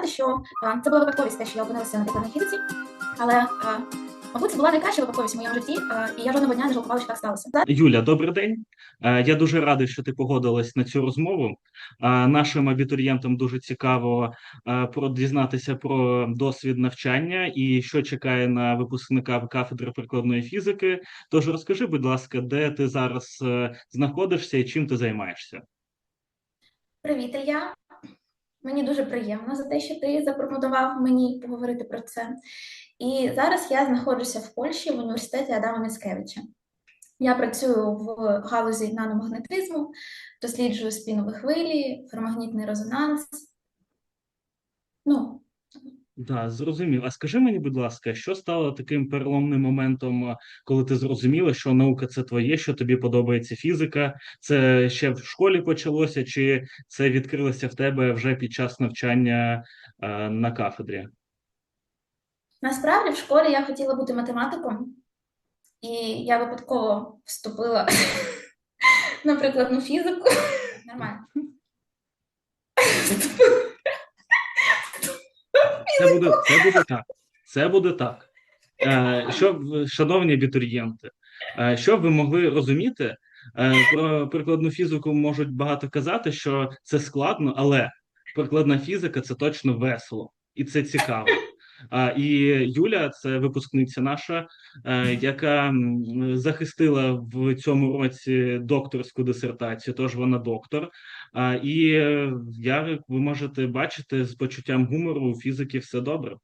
сказати, що це була випадковість те, що я опинилася на прикладній фізиці, але мабуть, це була найкраща випадковість в моєму житті, і я жодного дня не жалкувала, що так сталося. Юля, добрий день. Е, Я дуже радий, що ти погодилась на цю розмову. Е, Нашим абітурієнтам дуже цікаво е, дізнатися про досвід навчання і що чекає на випускника кафедри прикладної фізики. Тож розкажи, будь ласка, де ти зараз знаходишся і чим ти займаєшся? Привіт, Ілля. Мені дуже приємно за те, що ти запропонував мені поговорити про це. І зараз я знаходжуся в Польщі в університеті Адама Міцкевича. Я працюю в галузі наномагнетизму, досліджую спінові хвилі, феромагнітний резонанс. Ну, Да, зрозумів. А скажи мені, будь ласка, що стало таким переломним моментом, е, коли ти зрозуміла, що наука це твоє, що тобі подобається фізика? Це ще в школі почалося, чи це відкрилося в тебе вже під час навчання е, на кафедрі? насправді в школі я хотіла бути математиком, і я випадково вступила на прикладну фізику. Нормально. Це буде, це буде так. Це буде так. Е, Щоб, шановні абітурієнти, е, щоб ви могли розуміти, е, про прикладну фізику можуть багато казати, що це складно, але прикладна фізика це точно весело і це цікаво. А, І Юля, це випускниця наша, е, яка захистила в цьому році докторську дисертацію, тож вона доктор. А, І як ви можете бачити, з почуттям гумору у фізики все добре.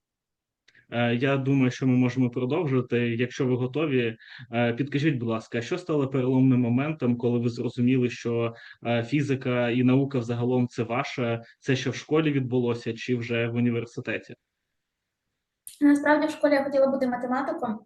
Е, Я думаю, що ми можемо продовжити. Якщо ви готові, е, підкажіть, будь ласка, що стало переломним моментом, коли ви зрозуміли, що фізика і наука взагалом це ваше, це що в школі відбулося, чи вже в університеті? Насправді в школі я хотіла бути математиком,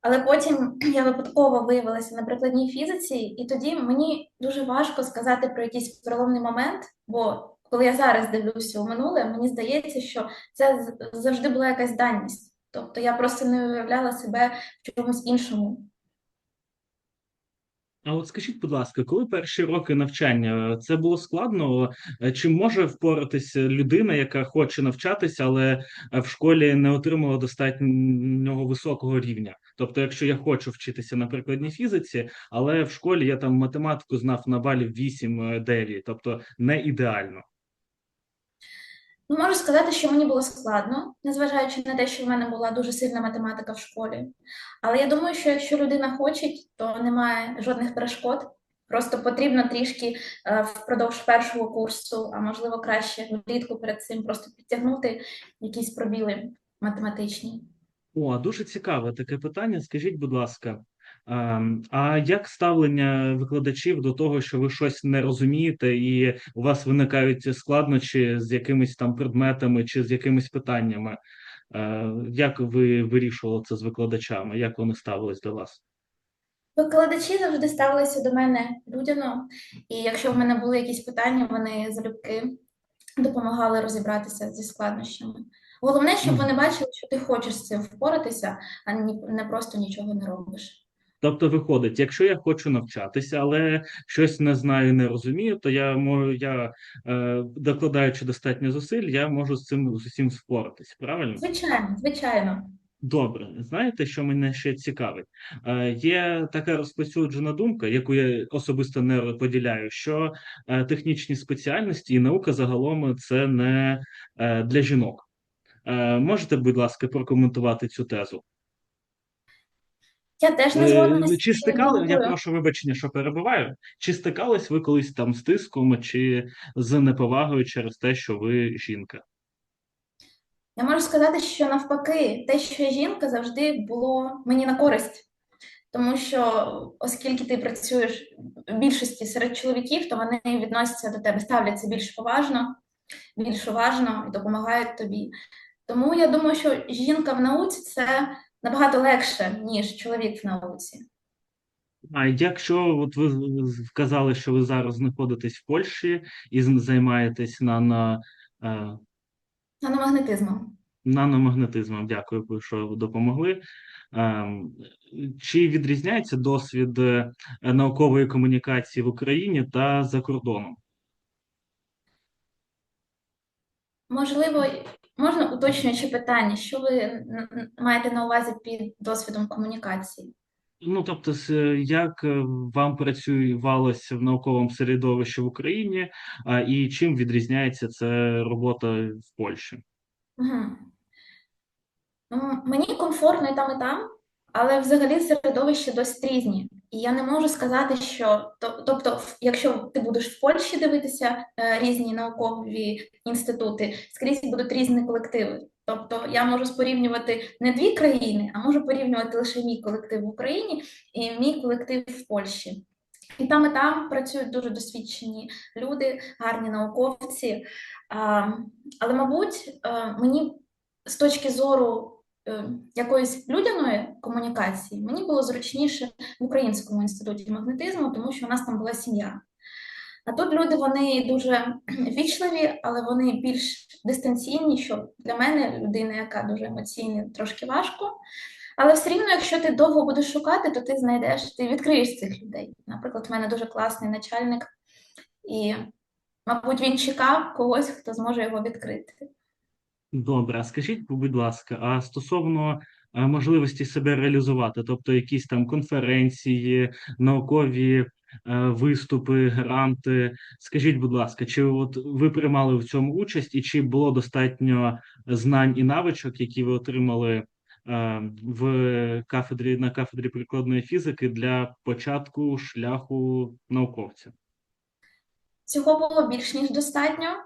але потім я випадково виявилася на прикладній фізиці, і тоді мені дуже важко сказати про якийсь переломний момент, бо коли я зараз дивлюся у минуле, мені здається, що це завжди була якась даність. Тобто я просто не уявляла себе в чомусь іншому. А от скажіть, будь ласка, коли перші роки навчання це було складно? Е, Чи може впоратися людина, яка хоче навчатися, але е, в школі не отримала достатнього високого рівня? Тобто, якщо я хочу вчитися на прикладній фізиці, але в школі я там математику знав на балів 8-9, тобто не ідеально. Ну, можу сказати, що мені було складно, незважаючи на те, що в мене була дуже сильна математика в школі. Але я думаю, що якщо людина хоче, то немає жодних перешкод. Просто потрібно трішки е, впродовж першого курсу, а можливо краще влітку перед цим просто підтягнути якісь пробіли математичні. О, дуже цікаве таке питання. Скажіть, будь ласка, а як ставлення викладачів до того, що ви щось не розумієте, і у вас виникають складнощі з якимись там предметами чи з якимись питаннями? Е, Як ви вирішували це з викладачами? Як вони ставились до вас? Викладачі завжди ставилися до мене людяно, і якщо в мене були якісь питання, вони залюбки допомагали розібратися зі складнощами. Головне, щоб вони бачили, що ти хочеш з цим впоратися, а не просто нічого не робиш. Тобто, виходить, якщо я хочу навчатися, але щось не знаю, не розумію, то я можу, я е, докладаючи достатньо зусиль, я можу з цим з усім впоратись, правильно? Звичайно, звичайно. Добре, знаєте, що мене ще цікавить? Е, є така розповсюджена думка, яку я особисто не поділяю, що е, технічні спеціальності і наука загалом це не для жінок. Е, можете, будь ласка, прокоментувати цю тезу? Я теж не згодна Е, Чи стикали, я прошу вибачення, що перебиваю. Чи стикались ви колись там з тиском чи з неповагою через те, що ви жінка? Я можу сказати, що навпаки, те, що я жінка, завжди було мені на користь. Тому що, оскільки ти працюєш в більшості серед чоловіків, то вони відносяться до тебе, ставляться більш поважно, більш уважно і допомагають тобі. Тому я думаю, що жінка в науці це набагато легше, ніж чоловік в науці. А якщо от ви вказали, що ви зараз знаходитесь в Польщі і займаєтесь на, на е, Наномагнетизмом. наномагнетизмом, дякую, що допомогли. Ем, Чи відрізняється досвід е, наукової комунікації в Україні та за кордоном? Можливо, можна уточнюючи питання, що ви маєте на увазі під досвідом комунікації? Ну, тобто, як е, вам працювалося в науковому середовищі в Україні, і чим відрізняється це робота в Польщі? Ну, Мені комфортно і там, і там, але взагалі середовище досить різні. І я не можу сказати, що то- тобто, якщо ти будеш в Польщі дивитися е, різні наукові інститути, скрізь будуть різні колективи. Тобто я можу порівнювати не дві країни, а можу порівнювати лише мій колектив в Україні і мій колектив в Польщі. І там, і там працюють дуже досвідчені люди, гарні науковці. Але, мабуть, е, мені з точки зору якоїсь людяної комунікації, мені було зручніше в Українському інституті магнетизму, тому що у нас там була сім'я. А тут люди вони дуже вічливі, але вони більш дистанційні, що для мене, людина, яка дуже емоційна, трошки важко. Але все рівно, якщо ти довго будеш шукати, то ти знайдеш, ти відкриєш цих людей. Наприклад, в мене дуже класний начальник, і, мабуть, він чекав когось, хто зможе його відкрити. Добре, скажіть, будь ласка, а стосовно е, можливості себе реалізувати, тобто якісь там конференції, наукові е, виступи, гранти, скажіть, будь ласка, чи от ви приймали в цьому участь, і чи було достатньо знань і навичок, які ви отримали е, в кафедрі на кафедрі прикладної фізики для початку шляху науковця? Цього було більш ніж достатньо.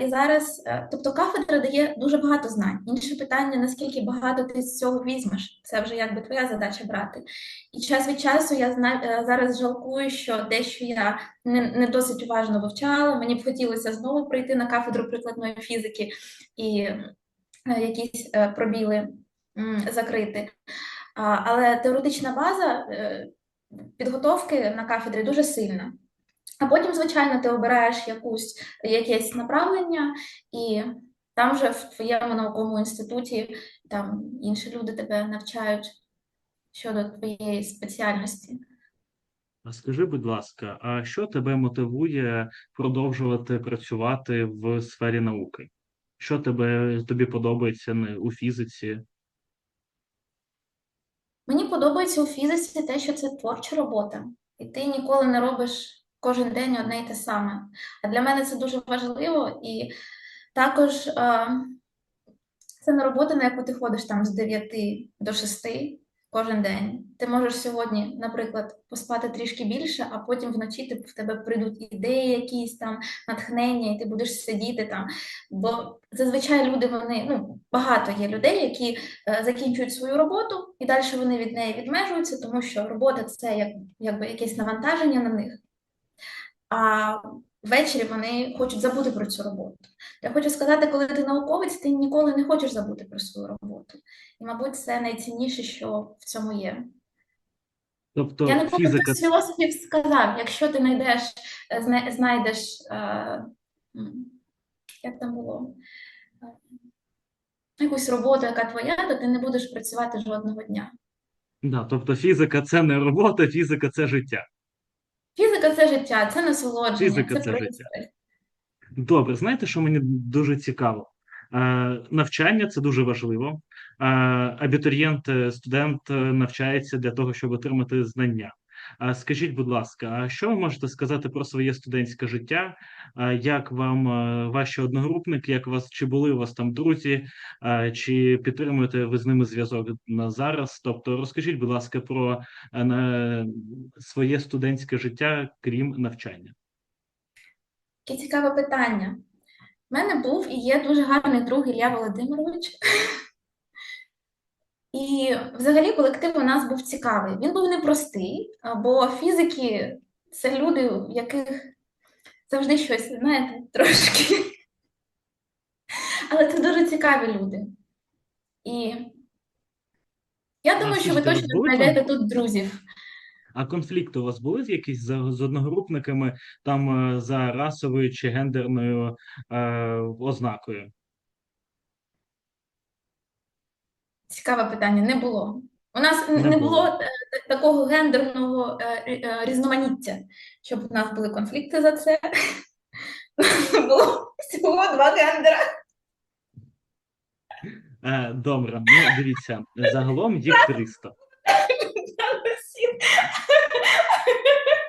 І зараз, е, тобто кафедра дає дуже багато знань. Інше питання, наскільки багато ти з цього візьмеш. Це вже якби твоя задача брати. І час від часу я е, зараз жалкую, що дещо я не, не досить уважно вивчала. Мені б хотілося знову прийти на кафедру прикладної фізики і е, якісь пробіли закрити. Але теоретична база підготовки на кафедрі дуже сильна. А потім, звичайно, ти обираєш якусь, якесь направлення, і там вже в твоєму науковому інституті там інші люди тебе навчають щодо твоєї спеціальності. А скажи, будь ласка, а що тебе мотивує продовжувати працювати в сфері науки? Що тебе тобі подобається у фізиці? Мені подобається у фізиці те, що це творча робота, і ти ніколи не робиш кожен день одне й те саме. А для мене це дуже важливо, і також е, це не робота, на яку ти ходиш там з 9 до 6 кожен день. Ти можеш сьогодні, наприклад, поспати трішки більше, а потім вночі ти, в тебе прийдуть ідеї, якісь там натхнення, і ти будеш сидіти там. Бо зазвичай люди вони ну багато є людей, які е, закінчують свою роботу, і далі вони від неї відмежуються, тому що робота це як, якби якесь навантаження на них. А ввечері вони хочуть забути про цю роботу. Я хочу сказати, коли ти науковець, ти ніколи не хочеш забути про свою роботу. І, мабуть, це найцінніше, що в цьому є. Тобто Я не фізика з філософів сказав, якщо ти знайдеш, е, зна- знайдеш, е, як там було, Е, якусь роботу, яка твоя, то ти не будеш працювати жодного дня. да, тобто фізика це не робота, фізика це життя. Фізика це життя, це насолодження, Фізика це це життя. Добре, знаєте, що мені дуже цікаво? Е, навчання це дуже важливо. Е, абітурієнт, е, студент навчається для того, щоб отримати знання. Скажіть, будь ласка, а що ви можете сказати про своє студентське життя? Як вам е, ваші одногрупники, як вас чи були у вас там друзі, чи підтримуєте ви з ними зв'язок на зараз? Тобто, розкажіть, будь ласка, про е, своє студентське життя, крім навчання. Яке цікаве питання. У мене був і є дуже гарний друг Ілля Володимирович. І взагалі колектив у нас був цікавий. Він був непростий, а, бо фізики це люди, у яких завжди щось, знаєте, трошки. Але це дуже цікаві люди. І я думаю, що ви точно знайдете тут друзів. А конфлікти у вас були якісь з, з одногрупниками там е, за расовою чи гендерною е, ознакою? Цікаве питання, не було. У нас Не не, було. було е, такого гендерного е, е, різноманіття, щоб у нас були конфлікти за це. було всього два гендера. Добре, ну дивіться, загалом їх 300.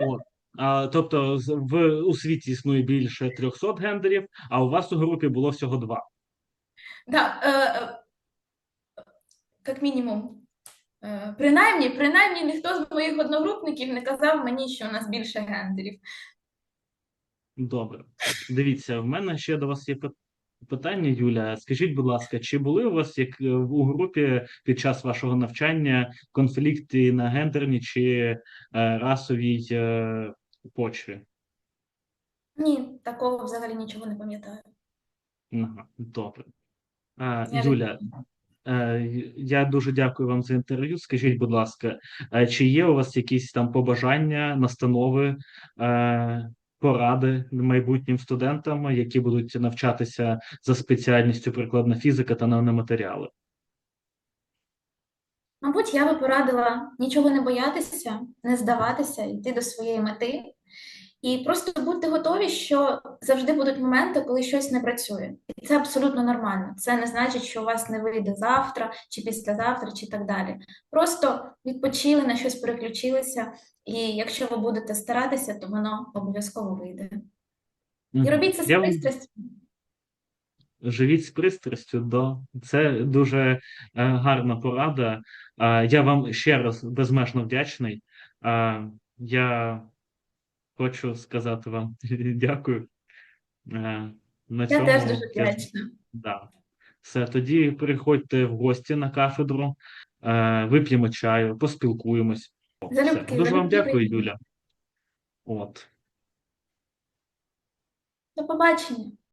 От. А, тобто в, у світі існує більше 300 гендерів, а у вас у групі було всього два. Да, е, як мінімум. Е, принаймні, принаймні, ніхто з моїх одногрупників не казав мені, що у нас більше гендерів. Добре. Дивіться, в мене ще до вас є питання, Юля. Скажіть, будь ласка, чи були у вас як е, у групі під час вашого навчання конфлікти на гендерній чи е, расовій почві? Ні, такого взагалі нічого не пам'ятаю. Ага, добре. А, Юля, е, я дуже дякую вам за інтерв'ю. Скажіть, будь ласка, е, чи є у вас якісь там побажання, настанови, е, поради майбутнім студентам, які будуть навчатися за спеціальністю прикладна фізика та наноматеріали? Мабуть, я би порадила нічого не боятися, не здаватися, йти до своєї мети. І просто будьте готові, що завжди будуть моменти, коли щось не працює. І це абсолютно нормально. Це не значить, що у вас не вийде завтра, чи післязавтра, чи так далі. Просто відпочили, на щось переключилися, і якщо ви будете старатися, то воно обов'язково вийде. І робіть це з Я пристрастю. Живіть з пристрастю, до це дуже е, гарна порада. Е, я вам ще раз безмежно вдячний. Е, я хочу сказати вам дякую. На цьому Я теж дуже вдячна. Да. Все, тоді приходьте в гості на кафедру, е, вип'ємо чаю, поспілкуємось. Залюбки, Дуже вам дякую. Юля. От. До побачення.